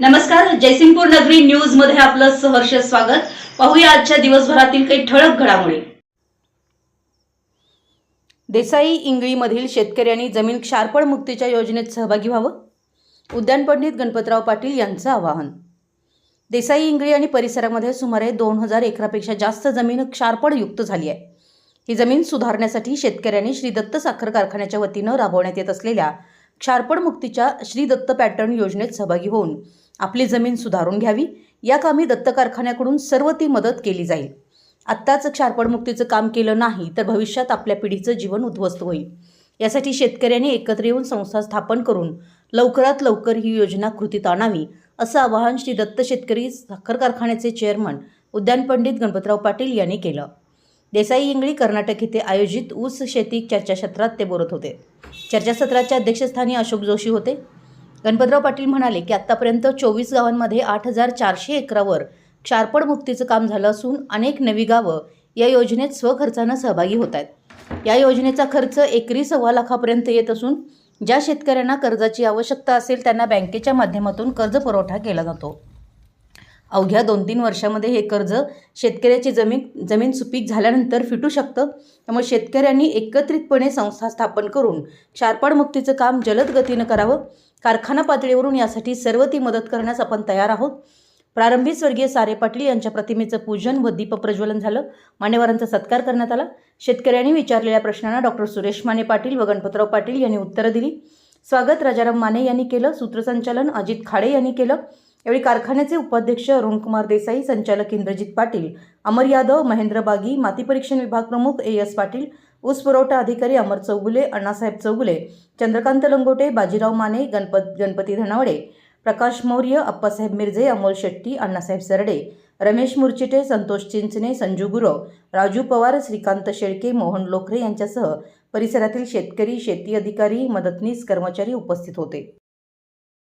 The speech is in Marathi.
नमस्कार जयसिंगपूर नगरी न्यूजमध्ये आपलं सहर्ष स्वागत. पाहूया आजच्या दिवसभरातील काही ठळक घडामोडी. देसाई इंगळीमधील शेतकऱ्यांनी जमीन क्षारपण मुक्तीच्या योजनेत सहभागी व्हावं? उद्यानपंडित गणपतराव पाटील यांचं आवाहन. देसाई इंगळी आणि परिसरामध्ये सुमारे दोन हजार एकरापेक्षा जास्त जमीन क्षारपणयुक्त झाली आहे. ही जमीन सुधारण्यासाठी शेतकऱ्यांनी श्री दत्त साखर कारखान्याच्या वतीनं राबवण्यात येत असलेल्या क्षारपण मुक्तीच्या श्री दत्त पॅटर्न योजनेत सहभागी होऊन आपली जमीन सुधारून घ्यावी. या कामी दत्त कारखान्याकडून सर्व ती मदत केली जाईल. आत्ताच क्षारपडमुक्तीचं काम केलं नाही तर भविष्यात आपल्या पिढीचं जीवन उद्ध्वस्त होईल. यासाठी शेतकऱ्यांनी एकत्र येऊन संस्था स्थापन करून लवकरात लवकर ही योजना कृतीत आणावी असं आवाहन श्री दत्त शेतकरी साखर कारखान्याचे चेअरमन उद्यान पंडित गणपतराव पाटील यांनी केलं. देसाई इंगळी कर्नाटक येथे आयोजित ऊस शेती चर्चासत्रात ते बोलत होते. चर्चासत्राच्या अध्यक्षस्थानी अशोक जोशी होते. गणपतराव पाटील म्हणाले की आत्तापर्यंत चोवीस गावांमध्ये आठ हजार चारशे एकरावर क्षारपड मुक्तीचं काम झालं असून अनेक नवी गावं या योजनेत स्वखर्चानं सहभागी होत आहेत. या योजनेचा खर्च एकरी सव्वा लाखापर्यंत येत असून ज्या शेतकऱ्यांना कर्जाची आवश्यकता असेल त्यांना बँकेच्या माध्यमातून कर्ज पुरवठा केला जातो. अवघ्या दोन तीन वर्षामध्ये हे कर्ज शेतकऱ्याची जमीन जमीन सुपीक झाल्यानंतर फिटू शकतं. त्यामुळे शेतकऱ्यांनी एकत्रितपणे संस्था स्थापन करून क्षारपाडमुक्तीचं काम जलद गतीनं करावं. कारखाना पातळीवरून यासाठी सर्व ती मदत करण्यास आपण तयार आहोत. प्रारंभी स्वर्गीय सारे पाटील यांच्या प्रतिमेचं पूजन व दीपप्रज्वलन झालं. मान्यवरांचा सत्कार करण्यात आला. शेतकऱ्यांनी विचारलेल्या प्रश्नांना डॉक्टर सुरेश माने पाटील व गणपतराव पाटील यांनी उत्तरं दिली. स्वागत राजाराम माने यांनी केलं. सूत्रसंचालन अजित खाडे यांनी केलं. यावेळी कारखान्याचे उपाध्यक्ष अरुणकुमार देसाई संचालक इंद्रजित पाटील अमर यादव महेंद्र बागी माती परीक्षण विभाग प्रमुख ए एस पाटील ऊस पुरवठा अधिकारी अमर चौगुले अण्णासाहेब चौगुले चंद्रकांत लंगोटे बाजीराव माने गणपत गणपती धनावडे प्रकाश मौर्य अप्पासाहेब मिरजे अमोल शेट्टी अण्णासाहेब सरडे रमेश मुरचिटे संतोष चिंचणे संजू गुरव राजू पवार श्रीकांत शेळके मोहन लोखरे यांच्यासह परिसरातील शेतकरी शेती अधिकारी मदतनीस कर्मचारी उपस्थित होते.